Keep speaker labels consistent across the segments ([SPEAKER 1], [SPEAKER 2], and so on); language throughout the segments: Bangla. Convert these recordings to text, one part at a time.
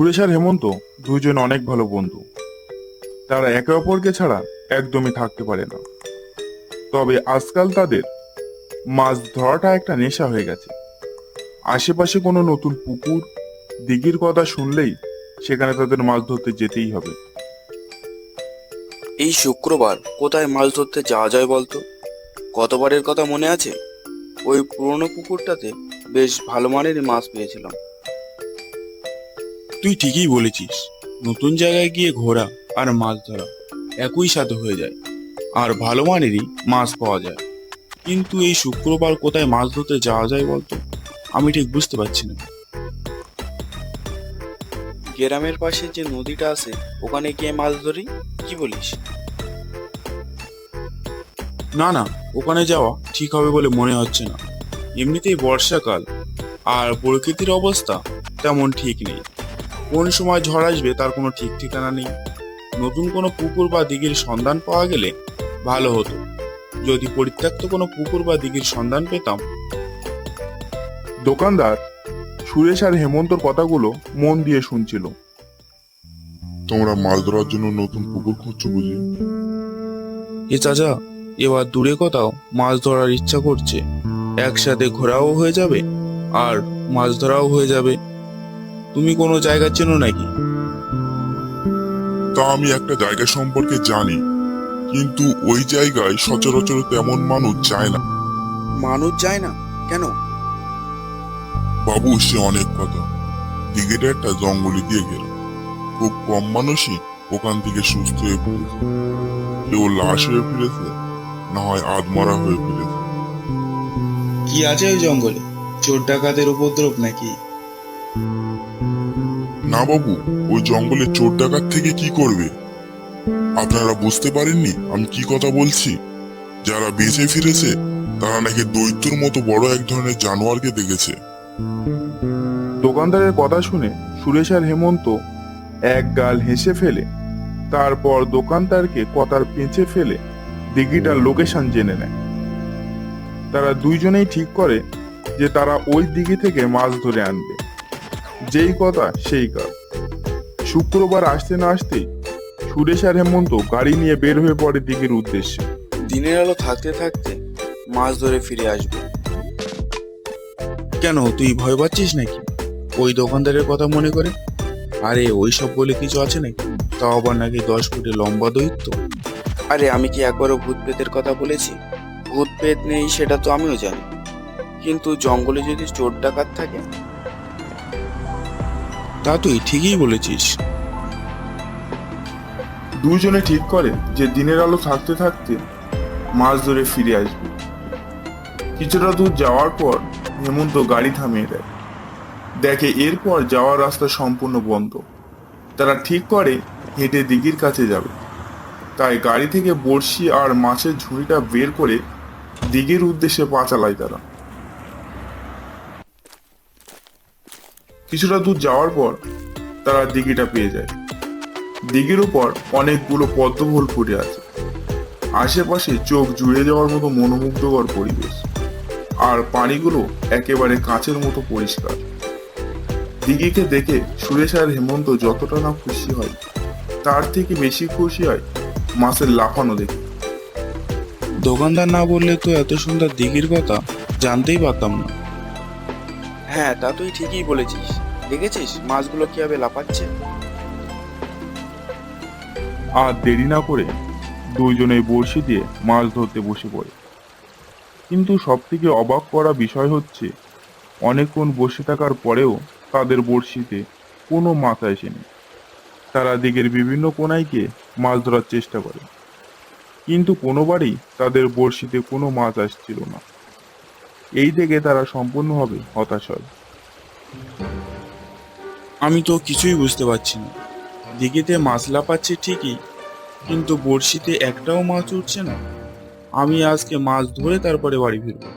[SPEAKER 1] সুরেশ আর হেমন্ত দুইজন অনেক ভালো বন্ধু। তারা একে অপরকে ছাড়া একদমই থাকতে পারে না। তবে আজকাল তাদের মাছ ধরাটা একটা নেশা হয়ে গেছে। আশেপাশে কোনো নতুন পুকুর, দিঘির কথা শুনলেই সেখানে তাদের মাছ ধরতে যেতেই হবে।
[SPEAKER 2] এই শুক্রবার কোথায় মাছ ধরতে যাওয়া যায় বলতো? গতবারের কথা মনে আছে? ওই পুরনো পুকুরটাতে বেশ ভালো মানেরই মাছ পেয়েছিলাম।
[SPEAKER 3] তুই ঠিকই বলেছিস। নতুন জায়গায় গিয়ে ঘোরা আর মাছ ধরা একই সাথে হয়ে যায়। আর ভালো মানেরই মাছ পাওয়া যায়। কিন্তু এই শুক্রবার কোথায় মাছ ধরতে যাওয়া যায় বলতো? আমি ঠিক বুঝতে পারছি না।
[SPEAKER 2] গ্রামের পাশে যে নদীটা আছে ওখানে গিয়ে মাছ ধরি? কি বলিস?
[SPEAKER 3] না না ওখানে যাওয়া ঠিক হবে বলে মনে হচ্ছে না। এমনিতেই বর্ষাকাল আর প্রকৃতির অবস্থা তেমন ঠিক নেই। কোন সময় ঝড় আসবে তার কোনো ঠিক ঠিকানা নেই। নতুন কোনো পুকুর বা দিঘির সন্ধান পাওয়া গেলে ভালো হতো। যদি পরিত্যক্ত কোনো পুকুর বা দিঘির সন্ধান পেতাম।
[SPEAKER 1] দোকানদার সুরেশ আর হেমন্তর কথাগুলো মন দিয়ে শুনছিল।
[SPEAKER 4] তোমরা মাছ ধরার জন্য নতুন পুকুর খুঁজছো বুঝি?
[SPEAKER 3] এ চাচা এবার দূরে কোথাও মাছ ধরার ইচ্ছা করছে। একসাথে ঘোরাও হয়ে যাবে আর মাছ ধরাও হয়ে যাবে। তুমি কোনো জায়গা চেনো নাকি?
[SPEAKER 4] তা আমি একটা জায়গা সম্পর্কে জানি কিন্তু ওই জায়গায় সচরাচর তেমন মানুষ যায় না।
[SPEAKER 2] মানুষ যায় না? কেন?
[SPEAKER 4] বাবু সে অনেক কথা। দিঘিটা একটা জঙ্গলে দিয়ে ঘেরা খুব কম মানুষই ওখান থেকে সুস্থ হয়ে ফিরেছে। কেউ লাশ হয়ে ফিরেছে না হয় আধমরা হয়ে ফিরেছে।
[SPEAKER 3] কি আছে ওই জঙ্গলে? চোর ডাকাতের উপদ্রব নাকি?
[SPEAKER 4] না বাবু, ওই জঙ্গলে চোর ডাকাত থেকে কি করবে? আপনারা বুঝতে পারেননি আমি কি কথা বলছি? যারা বেঁচে ফিরেছে, তারা নাকি দৈত্যর মতো বড় এক ধরনের জানোয়ারকে দেখেছে।
[SPEAKER 1] দোকানদারের কথা শুনে সুরেশ আর হেমন্ত এক গাল হেসে ফেলে, তারপর দোকানদারকে কথার পেঁচে ফেলে দিঘিটার লোকেশন জেনে নেয়। তারা দুইজনেই ঠিক করে যে তারা ওই দিঘি থেকে মাছ ধরে আনবে। যেই কথা সেই কাজ শুক্রবার আসতে না আসতেই সুরেশ আর হেমন্ত গাড়ি নিয়ে বের হয়ে পড়ে দিঘির উদ্দেশ্যে।
[SPEAKER 2] দিনের আলো থাকতে থাকতে মাছ ধরে ফিরে আসব।
[SPEAKER 3] কেন, তুই ভয় পাচ্ছিস নাকি? ওই দোকানদারের কথা মনে করে? আরে ওই সব বলে কিছু আছে নাকি? তাও আবার নাকি দশ ফুটে লম্বা দৈত্য?
[SPEAKER 2] আরে, আমি কি একবারও ভূত পেতের কথা বলেছি? ভূত পেত নেই, সেটা তো আমিও জানি। কিন্তু জঙ্গলে যদি চোর ডাকাত থাকে
[SPEAKER 3] তা তুই ঠিকই বলেছিস।
[SPEAKER 1] দুজনে ঠিক করে যে দিনের আলো থাকতে থাকতে মাছ ধরে ফিরে আসবে। কিছুটা দূর যাওয়ার পর হেমন্ত গাড়ি থামিয়ে দেয়। দেখে এরপর যাওয়ার রাস্তা সম্পূর্ণ বন্ধ। তারা ঠিক করে হেঁটে দিঘির কাছে যাবে। তাই গাড়ি থেকে বড়শি আর মাছের ঝুড়িটা বের করে দিঘির উদ্দেশ্যে পা চালায় তারা। কিছুটা দূর যাওয়ার পর তারা দিঘিটা পেয়ে যায়। দিঘির উপর অনেকগুলো পদ্মফুল ফুটে আছে। আশেপাশে চোখ জুড়ে যাওয়ার মতো মনোমুগ্ধকর পরিবেশ। আর পানিগুলো একেবারে কাঁচের মতো পরিষ্কার। দিঘিকে দেখে সুরেশ আর হেমন্ত যতটা না খুশি হয় তার থেকে বেশি খুশি হয় মাছের লাফানো দেখে।
[SPEAKER 3] দোকানদার না বললে তো এত সুন্দর দিঘির কথা জানতেই পারতাম না।
[SPEAKER 2] হ্যাঁ তা তুই ঠিকই বলেছিস। দেখেছিস? মাছগুলো কীভাবে লাফাচ্ছে?
[SPEAKER 1] আর দেরি না করে দুইজনে বড়শি দিয়ে মাছ ধরতে বসে পড়ে। কিন্তু সব থেকে অবাক করা বিষয় হচ্ছে, অনেকক্ষণ বসে থাকার পরেও তাদের বড়শিতে কোনো মাছ আসেনি। তারা দিকের বিভিন্ন গিয়ে মাছ ধরার চেষ্টা করে। কিন্তু কোনোবারই তাদের বড়শিতে কোনো মাছ আসছিল না। এই থেকে তারা সম্পূর্ণভাবে হতাশ হয়।
[SPEAKER 3] আমি তো কিছুই বুঝতে পারছি না। দিঘিতে মাছ লাফাচ্ছে ঠিকই, কিন্তু বড়শিতে একটাও মাছ উঠছে না। আমি আজকে মাছ ধরে তারপরে বাড়ি ফিরবো।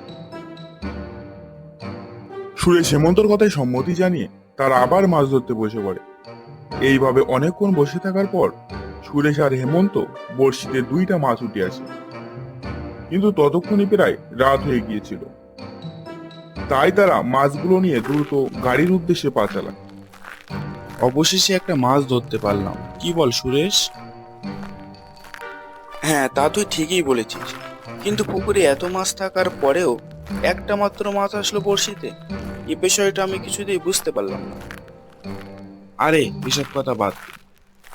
[SPEAKER 1] সুরেশ হেমন্তর কথায় সম্মতি জানিয়ে তারা আবার মাছ ধরতে বসে পড়ে। এইভাবে অনেকক্ষণ বসে থাকার পর সুরেশ আর হেমন্ত বড়শিতে দুইটা মাছ উঠে আসে। কিন্তু ততক্ষণই প্রায় রাত হয়ে গিয়েছিল। তাই তারা মাছগুলো নিয়ে দ্রুত গাড়ির উদ্দেশ্যে পা চালায়।
[SPEAKER 3] অবশেষে একটা মাছ ধরতে পারলাম। কি বল সুরেশ?
[SPEAKER 2] হ্যাঁ তা তুই ঠিকই বলেছিস। কিন্তু পুকুরে এত মাছ থাকার পরেও একটা মাত্র মাছ আসলো বড়শিতে। এ বিষয়টা আমি কিছুতেই বুঝতে পারলাম না।
[SPEAKER 3] আরে এসব কথা বাদ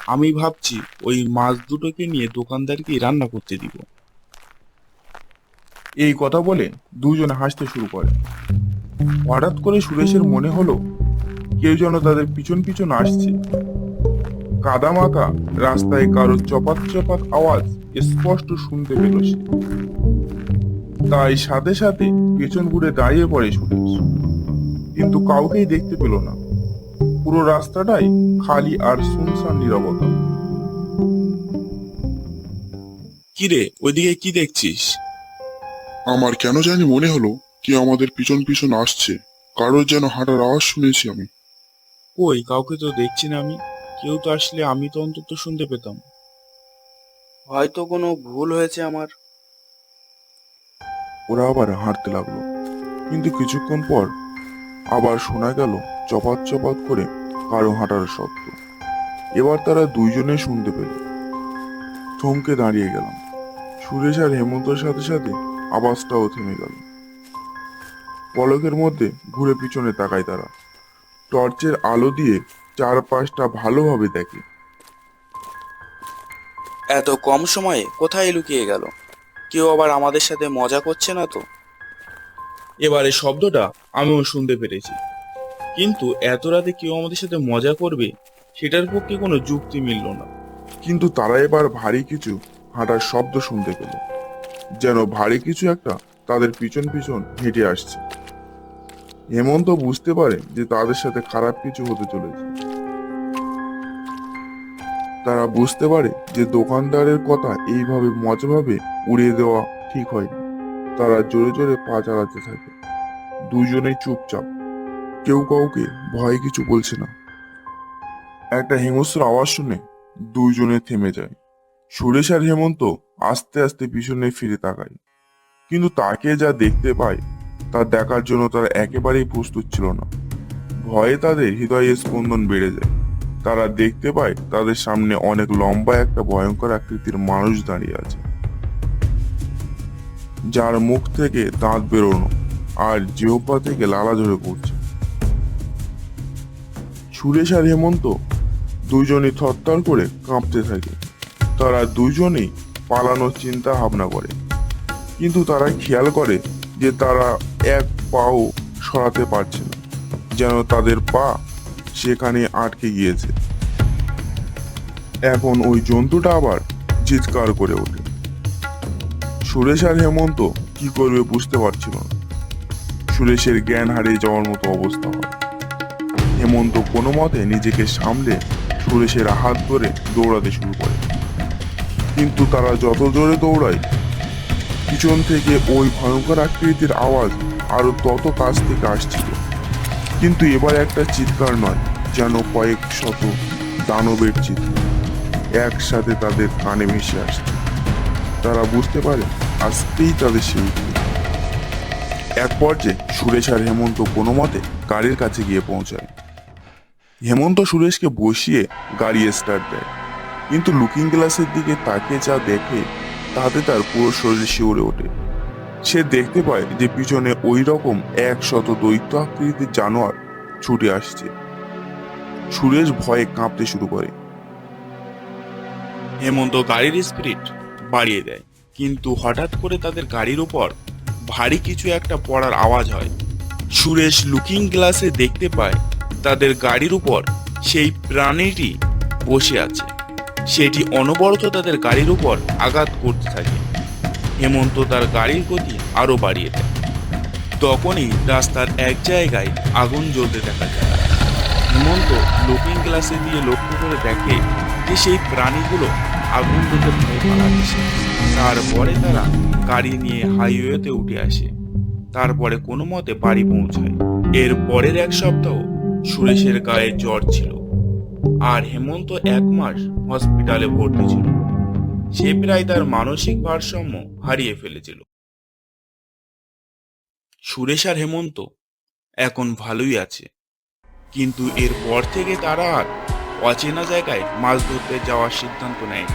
[SPEAKER 3] আমি ভাবছি ওই মাছ দুটোকে নিয়ে দোকানদারকে রান্না করতে দিব।
[SPEAKER 1] এই কথা বলে দুজনে হাসতে শুরু করে। হঠাৎ করে সুরেশের মনে হলো কেউ যেন তাদের পিছন পিছন আসছে। কাদা মাখা রাস্তায় কারও চপাত চপাত আওয়াজ স্পষ্ট শুনতে পেল সে। তাই সাথে সাথে পেছন ঘুরে দাঁড়িয়ে পড়ে সুরেশ কিন্তু কাউকেই দেখতে পেল না। পুরো রাস্তাটাই খালি আর শুনশান নীরবতা।
[SPEAKER 3] কি রে ওইদিকে কি দেখছিস?
[SPEAKER 4] আমার কেন জানি মনে হলো কি আমাদের পিছন পিছন আসছে। কারোর যেন হাঁটার আওয়াজ শুনেছি আমি।
[SPEAKER 3] কই কাউকে তো দেখছি না আমি। কেউ তো আসলে আমি তো অন্তত শুনতে পেতাম।
[SPEAKER 2] হয়তো কোনো ভুল হয়েছে আমার।
[SPEAKER 1] ওরা আবার হাঁটতে লাগল। কিন্তু কিছুক্ষণ পর আবার শোনা গেল চপাত চপাত করে কারও হাঁটার শব্দ। এবার তারা দুইজনে শুনতে পেল। থমকে দাঁড়িয়ে গেলাম। সুরেশ আর হেমন্তর সাথে সাথে আওয়াজটাও থেমে গেল। পলকের মধ্যে ঘুরে পিছনে তাকায় তারা। টর্চের আলো দিয়ে চারপাশটা ভালোভাবে দেখে।
[SPEAKER 2] এত কম সময়ে কোথায় লুকিয়ে গেল? কেউ আবার আমাদের সাথে মজা করছে না তো?
[SPEAKER 3] এবারে শব্দটা আমিও শুনতে পেরেছি। কিন্তু এত রাতে কেউ আমাদের সাথে মজা করবে সেটার পক্ষে কোনো যুক্তি মিলল না।
[SPEAKER 1] কিন্তু তারা এবার ভারী কিছু হাঁটার শব্দ শুনতে পেল। যেন ভারী কিছু একটা তাদের পিছন পিছন হেঁটে আসছে। হেমন্ত বুঝতে পারে যে তাদের সাথে খারাপ কিছু হতে চলেছে। তারা বুঝতে পারে যে দোকানদারের কথা এইভাবে মজাভাবে উড়িয়ে দেওয়া ঠিক হয়নি। তারা জোরে জোরে পা চালাতে থাকে। দুজনেই চুপচাপ। কেউ কাউকে ভয় কিছু বলছে না। একটা হিংস্র আওয়াজ শুনে দুইজনে থেমে যায়। সুরেশ আর হেমন্ত আস্তে আস্তে পিছনে ফিরে তাকায়। কিন্তু তাকে যা দেখতে পায় তা দেখার জন্য তারা একেবারেই প্রস্তুত ছিল না। ভয়ে তাদের হৃদয়ে স্পন্দন বেড়ে যায়। তারা দেখতে পায় তাদের সামনে অনেক লম্বা একটা ভয়ঙ্কর আকৃতির মানুষ দাঁড়িয়ে আছে। যার মুখ থেকে দাঁত বেরোনো আর জিহ্বা থেকে লালা ঝরে পড়ছে। সুরেশ আর হেমন্ত দুজনই থরথর করে কাঁপতে থাকে। তারা দুজনেই পালানোর চিন্তা ভাবনা করে। কিন্তু তারা খেয়াল করে যে তারা এক পাও সরাতে পারছে না, যেন তাদের পা সেখানে আটকে গিয়েছে। এখন ওই জন্তুটা আবার চিৎকার করে ওঠে। সুরেশ আর হেমন্ত কি করবে বুঝতে পারছিল না। সুরেশের জ্ঞান হারিয়ে যাওয়ার মতো অবস্থা হয়। হেমন্ত কোনো মতে নিজেকে সামলে সুরেশের হাত ধরে দৌড়াতে শুরু করে। কিন্তু তারা যত জোরে দৌড়ায় পিছন থেকে ওই ভয়ঙ্কর আকৃতির আওয়াজ আরও তত কাছ থেকে আসছিল। কিন্তু এবার একটা চিৎকার নয়, যেন কয়েক শত দানবের চিৎকার। একসাথে তাদের কানে ভেসে আসছে। তারা বুঝতে পারে আজকেই তাদের সে উঠবে এক পর্যায়ে সুরেশ আর হেমন্ত কোনো মতে গাড়ির কাছে গিয়ে পৌঁছায়। হেমন্ত সুরেশকে বসিয়ে গাড়ি স্টার্ট দেয়। কিন্তু লুকিং গ্লাসের দিকে তাকে যা দেখে তাতে তার পুরো শরীর শিউরে ওঠে। সে দেখতে পায় যে পিছনে ওই রকম এক শত দৈত্য আকৃতির জানোয়ার ছুটে আসছে। সুরেশ ভয়ে কাঁপতে শুরু করে।
[SPEAKER 3] হেমন্ত গাড়ির স্পিরিট বাড়িয়ে দেয়। কিন্তু হঠাৎ করে তাদের গাড়ির উপর ভারী কিছু একটা পড়ার আওয়াজ হয়। সুরেশ লুকিং গ্লাসে দেখতে পায় তাদের গাড়ির উপর সেই প্রাণীটি বসে আছে। সেটি অনবরত তাদের গাড়ির উপর আঘাত করতে থাকে। হেমন্ত তার গাড়ির গতি আরও বাড়িয়ে দেয়। তখনই রাস্তার এক জায়গায় আগুন জ্বলতে দেখা যায়। হেমন্ত লুকিং গ্লাসে দিয়ে লক্ষ্য করে দেখে যে সেই প্রাণীগুলো আগুন থেকে ভয়ে পালাচ্ছে। তারপরে তারা গাড়ি নিয়ে হাইওয়েতে উঠে আসে। তারপরে কোনো মতে বাড়ি পৌঁছায়। এর পরের এক সপ্তাহ সুরেশের গায়ে জ্বর ছিল। আর হেমন্ত এক মাস হসপিটালে ভর্তি ছিল। সে প্রায় তার মানসিক ভারসাম্য হারিয়ে ফেলেছিল। সুরেশ আর হেমন্ত এখন ভালোই আছে।
[SPEAKER 1] কিন্তু এরপর থেকে তারা আর অচেনা জায়গায় মাছ ধরতে যাওয়ার সিদ্ধান্ত নেয়